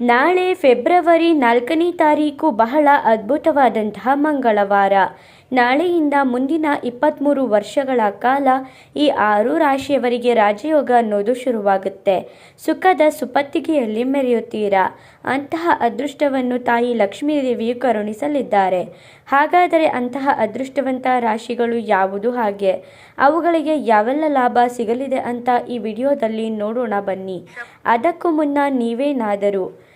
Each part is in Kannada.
ನಾಳೆ ಫೆಬ್ರವರಿ ನಾಲ್ಕನೇ ತಾರೀಕು ಬಹಳ ಅದ್ಭುತವಾದಂತಹ ಮಂಗಳವಾರ. ನಾಳೆಯಿಂದ ಮುಂದಿನ ಇಪ್ಪತ್ತ್ಮೂರು ವರ್ಷಗಳ ಕಾಲ ಈ ಆರು ರಾಶಿಯವರಿಗೆ ರಾಜಯೋಗ ಅನ್ನೋದು ಶುರುವಾಗುತ್ತೆ. ಸುಖದ ಸುಪತ್ತಿಗೆಯಲ್ಲಿ ಮೆರೆಯುತ್ತೀರಾ? ಅಂತಹ ಅದೃಷ್ಟವನ್ನು ತಾಯಿ ಲಕ್ಷ್ಮೀದೇವಿಯು ಕರುಣಿಸಲಿದ್ದಾರೆ. ಹಾಗಾದರೆ ಅಂತಹ ಅದೃಷ್ಟವಂತ ರಾಶಿಗಳು ಯಾವುದು ಹಾಗೆ? ಅವುಗಳಿಗೆ ಯಾವೆಲ್ಲ ಲಾಭ ಸಿಗಲಿದೆ ಅಂತ ಈ ವಿಡಿಯೋದಲ್ಲಿ ನೋಡೋಣ ಬನ್ನಿ. ಅದಕ್ಕೂ ಮುನ್ನ ನೀವೇನಾದರೂ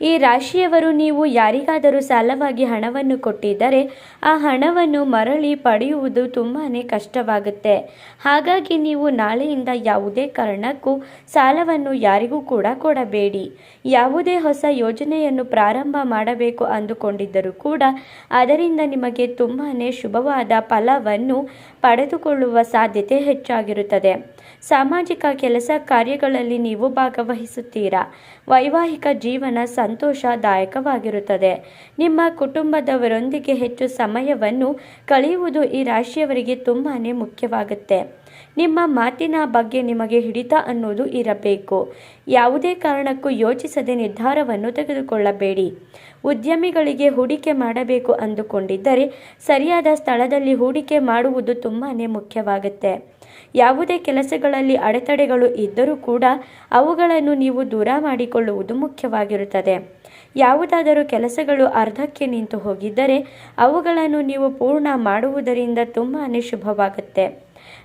ಈ ರಾಶಿಯವರು ನೀವು ಯಾರಿಗಾದರೂ ಸಾಲವಾಗಿ ಹಣವನ್ನು ಕೊಟ್ಟಿದ್ದರೆ ಆ ಹಣವನ್ನು ಮರಳಿ ಪಡೆಯುವುದು ತುಂಬಾ ಕಷ್ಟವಾಗುತ್ತೆ. ಹಾಗಾಗಿ ನೀವು ನಾಳೆಯಿಂದ ಯಾವುದೇ ಕಾರಣಕ್ಕೂ ಸಾಲವನ್ನು ಯಾರಿಗೂ ಕೂಡ ಕೊಡಬೇಡಿ. ಯಾವುದೇ ಹೊಸ ಯೋಜನೆಯನ್ನು ಪ್ರಾರಂಭ ಮಾಡಬೇಕು ಅಂದುಕೊಂಡಿದ್ದರೂ ಕೂಡ ಅದರಿಂದ ನಿಮಗೆ ತುಂಬಾ ಶುಭವಾದ ಫಲವನ್ನು ಪಡೆದುಕೊಳ್ಳುವ ಸಾಧ್ಯತೆ ಹೆಚ್ಚಾಗಿರುತ್ತದೆ. ಸಾಮಾಜಿಕ ಕೆಲಸ ಕಾರ್ಯಗಳಲ್ಲಿ ನೀವು ಭಾಗವಹಿಸುತ್ತೀರಾ? ವೈವಾಹಿಕ ಜೀವನ ಸಂತೋಷದಾಯಕವಾಗಿರುತ್ತದೆ. ನಿಮ್ಮ ಕುಟುಂಬದವರೊಂದಿಗೆ ಹೆಚ್ಚು ಸಮಯವನ್ನು ಕಳೆಯುವುದು ಈ ರಾಶಿಯವರಿಗೆ ತುಂಬಾ ಮುಖ್ಯವಾಗುತ್ತೆ. ನಿಮ್ಮ ಮಾತಿನ ಬಗ್ಗೆ ನಿಮಗೆ ಹಿಡಿತ ಅನ್ನೋದು ಇರಬೇಕು. ಯಾವುದೇ ಕಾರಣಕ್ಕೂ ಯೋಚಿಸದೆ ನಿರ್ಧಾರವನ್ನು ತೆಗೆದುಕೊಳ್ಳಬೇಡಿ. ಉದ್ಯಮಿಗಳಿಗೆ ಹೂಡಿಕೆ ಮಾಡಬೇಕು ಅಂದುಕೊಂಡಿದ್ದರೆ ಸರಿಯಾದ ಸ್ಥಳದಲ್ಲಿ ಹೂಡಿಕೆ ಮಾಡುವುದು ತುಂಬಾ ಮುಖ್ಯವಾಗುತ್ತೆ. ಯಾವುದೇ ಕೆಲಸಗಳಲ್ಲಿ ಅಡೆತಡೆಗಳು ಇದ್ದರೂ ಕೂಡ ಅವುಗಳನ್ನು ನೀವು ದೂರ ಮಾಡಿಕೊಳ್ಳುವುದು ಮುಖ್ಯವಾಗಿರುತ್ತದೆ. ಯಾವುದಾದರೂ ಕೆಲಸಗಳು ಅರ್ಧಕ್ಕೆ ನಿಂತು ಹೋಗಿದ್ದರೆ ಅವುಗಳನ್ನು ನೀವು ಪೂರ್ಣ ಮಾಡುವುದರಿಂದ ತುಂಬಾ ಶುಭವಾಗುತ್ತೆ.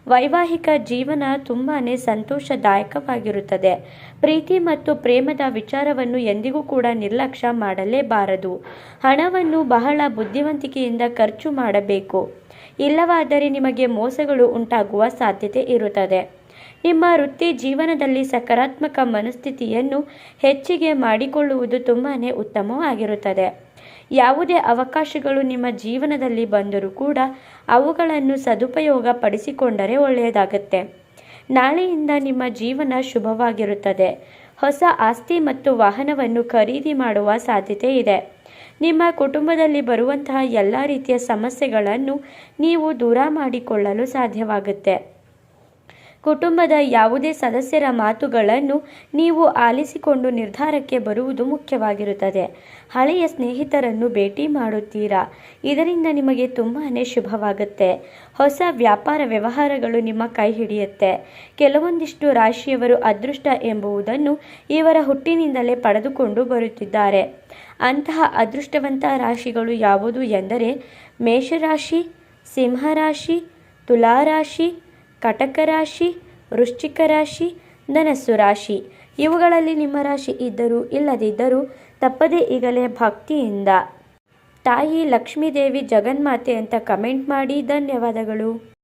ವೈವಾಹಿಕ ಜೀವನ ತುಂಬಾ ಸಂತೋಷದಾಯಕವಾಗಿರುತ್ತದೆ. ಪ್ರೀತಿ ಮತ್ತು ಪ್ರೇಮದ ವಿಚಾರವನ್ನು ಎಂದಿಗೂ ಕೂಡ ನಿರ್ಲಕ್ಷ್ಯ ಮಾಡಲೇಬಾರದು. ಹಣವನ್ನು ಬಹಳ ಬುದ್ಧಿವಂತಿಕೆಯಿಂದ ಖರ್ಚು ಮಾಡಬೇಕು. ಇಲ್ಲವಾದರೆ ನಿಮಗೆ ಮೋಸಗಳು ಉಂಟಾಗುವ ಸಾಧ್ಯತೆ ಇರುತ್ತದೆ. ನಿಮ್ಮ ವೃತ್ತಿ ಜೀವನದಲ್ಲಿ ಸಕಾರಾತ್ಮಕ ಮನಸ್ಥಿತಿಯನ್ನು ಹೆಚ್ಚಿಗೆ ಮಾಡಿಕೊಳ್ಳುವುದು ತುಂಬಾ ಉತ್ತಮವಾಗಿರುತ್ತದೆ. ಯಾವುದೇ ಅವಕಾಶಗಳು ನಿಮ್ಮ ಜೀವನದಲ್ಲಿ ಬಂದರೂ ಕೂಡ ಅವುಗಳನ್ನು ಸದುಪಯೋಗ ಪಡಿಸಿಕೊಂಡರೆ ಒಳ್ಳೆಯದಾಗುತ್ತೆ. ನಾಳೆಯಿಂದ ನಿಮ್ಮ ಜೀವನ ಶುಭವಾಗಿರುತ್ತದೆ. ಹೊಸ ಆಸ್ತಿ ಮತ್ತು ವಾಹನವನ್ನು ಖರೀದಿ ಮಾಡುವ ಸಾಧ್ಯತೆ ಇದೆ. ನಿಮ್ಮ ಕುಟುಂಬದಲ್ಲಿ ಬರುವಂತಹ ಎಲ್ಲ ರೀತಿಯ ಸಮಸ್ಯೆಗಳನ್ನು ನೀವು ದೂರ ಮಾಡಿಕೊಳ್ಳಲು ಸಾಧ್ಯವಾಗುತ್ತೆ. ಕುಟುಂಬದ ಯಾವುದೇ ಸದಸ್ಯರ ಮಾತುಗಳನ್ನು ನೀವು ಆಲಿಸಿಕೊಂಡು ನಿರ್ಧಾರಕ್ಕೆ ಬರುವುದು ಮುಖ್ಯವಾಗಿರುತ್ತದೆ. ಹಳೆಯ ಸ್ನೇಹಿತರನ್ನು ಭೇಟಿ ಮಾಡುತ್ತೀರಾ? ಇದರಿಂದ ನಿಮಗೆ ತುಂಬಾ ಶುಭವಾಗುತ್ತೆ. ಹೊಸ ವ್ಯಾಪಾರ ವ್ಯವಹಾರಗಳು ನಿಮ್ಮ ಕೈ ಹಿಡಿಯುತ್ತೆ. ಕೆಲವೊಂದಿಷ್ಟು ರಾಶಿಯವರು ಅದೃಷ್ಟ ಎಂಬುವುದನ್ನು ಇವರ ಹುಟ್ಟಿನಿಂದಲೇ ಪಡೆದುಕೊಂಡು ಬರುತ್ತಿದ್ದಾರೆ. ಅಂತಹ ಅದೃಷ್ಟವಂತ ರಾಶಿಗಳು ಯಾವುದು ಎಂದರೆ ಮೇಷರಾಶಿ, ಸಿಂಹರಾಶಿ, ತುಲಾರಾಶಿ ಕಟಕ ರಾಶಿ, ವೃಶ್ಚಿಕ ರಾಶಿ, ಧನಸ್ಸು ರಾಶಿ. ಇವುಗಳಲ್ಲಿ ನಿಮ್ಮ ರಾಶಿ ಇದ್ದರೂ ಇಲ್ಲದಿದ್ದರೂ ತಪ್ಪದೇ ಈಗಲೇ ಭಕ್ತಿಯಿಂದ. ತಾಯಿ ಲಕ್ಷ್ಮೀದೇವಿ ಜಗನ್ಮಾತೆ ಅಂತ ಕಮೆಂಟ್ ಮಾಡಿ ಧನ್ಯವಾದಗಳು.